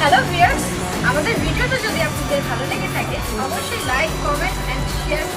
hello viewers আমাদের ভিডিওটা যদি আপনাদের ভালো লেগে থাকে অবশ্যই like comment and share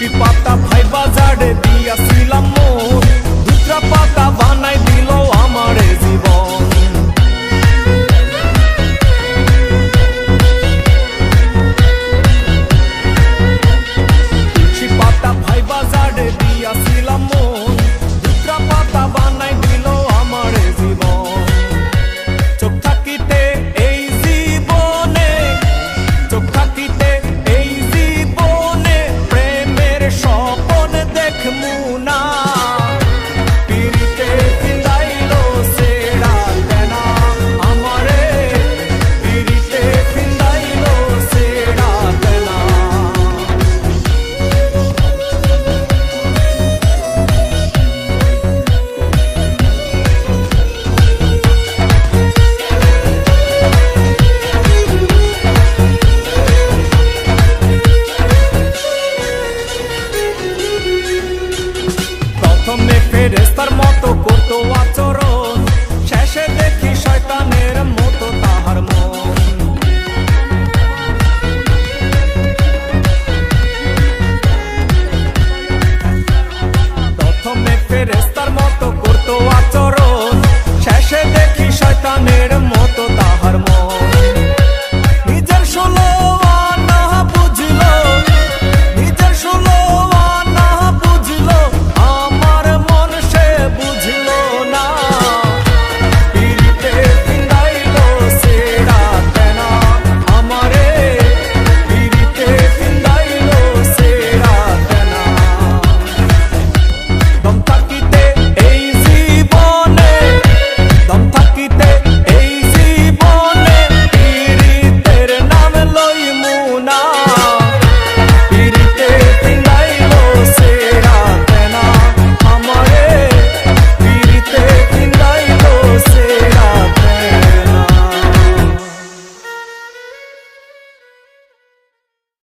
Tipo, 24 ফেরেস্তার